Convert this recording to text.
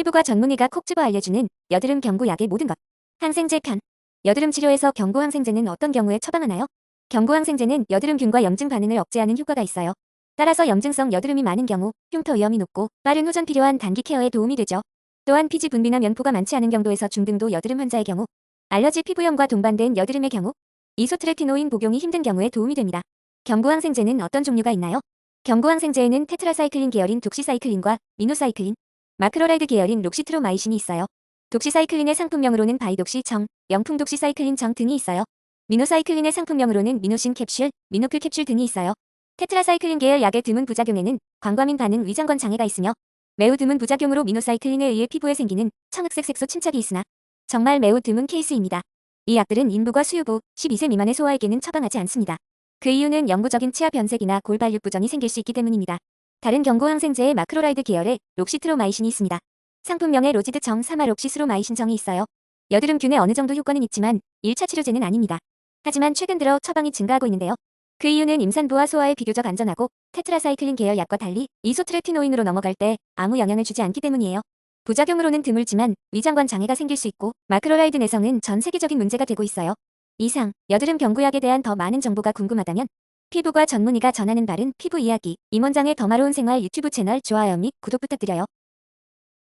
피부과 전문의가 콕 집어 알려주는 여드름 경구 약의 모든 것. 항생제 편. 여드름 치료에서 경구 항생제는 어떤 경우에 처방하나요? 경구 항생제는 여드름균과 염증 반응을 억제하는 효과가 있어요. 따라서 염증성 여드름이 많은 경우 흉터 위험이 높고 빠른 후전 필요한 단기 케어에 도움이 되죠. 또한 피지 분비나 면포가 많지 않은 경도에서 중등도 여드름 환자의 경우 알러지 피부염과 동반된 여드름의 경우 이소트레티노인 복용이 힘든 경우에 도움이 됩니다. 경구 항생제는 어떤 종류가 있나요? 경구 항생제에는 테트라사이클린 계열인 독시사이클린과 미노사이클린, 마크로라이드 계열인 록시트로마이신이 있어요. 독시사이클린의 상품명으로는 바이독시 정, 명품 독시사이클린 정 등이 있어요. 미노사이클린의 상품명으로는 미노신 캡슐, 미노클 캡슐 등이 있어요. 테트라사이클린 계열 약의 드문 부작용에는 광과민 반응 위장관 장애가 있으며 매우 드문 부작용으로 미노사이클린에 의해 피부에 생기는 청흑색 색소 침착이 있으나 정말 매우 드문 케이스입니다. 이 약들은 인부가 수유부 12세 미만의 소아에게는 처방하지 않습니다. 그 이유는 영구적인 치아 변색이나 골발육 부전이 생길 수 있기 때문입니다. 다른 경구 항생제의 마크로라이드 계열의 록시트로마이신이 있습니다. 상품명에 로지드 정 사마 록시스로마이신 정이 있어요. 여드름균에 어느 정도 효과는 있지만 1차 치료제는 아닙니다. 하지만 최근 들어 처방이 증가하고 있는데요. 그 이유는 임산부와 소아에 비교적 안전하고 테트라사이클린 계열 약과 달리 이소트레티노인으로 넘어갈 때 아무 영향을 주지 않기 때문이에요. 부작용으로는 드물지만 위장관 장애가 생길 수 있고 마크로라이드 내성은 전 세계적인 문제가 되고 있어요. 이상 여드름 경구약에 대한 더 많은 정보가 궁금하다면 피부과 전문의가 전하는 바른 피부 이야기 임원장의 더 마로운 생활 유튜브 채널 좋아요 및 구독 부탁드려요.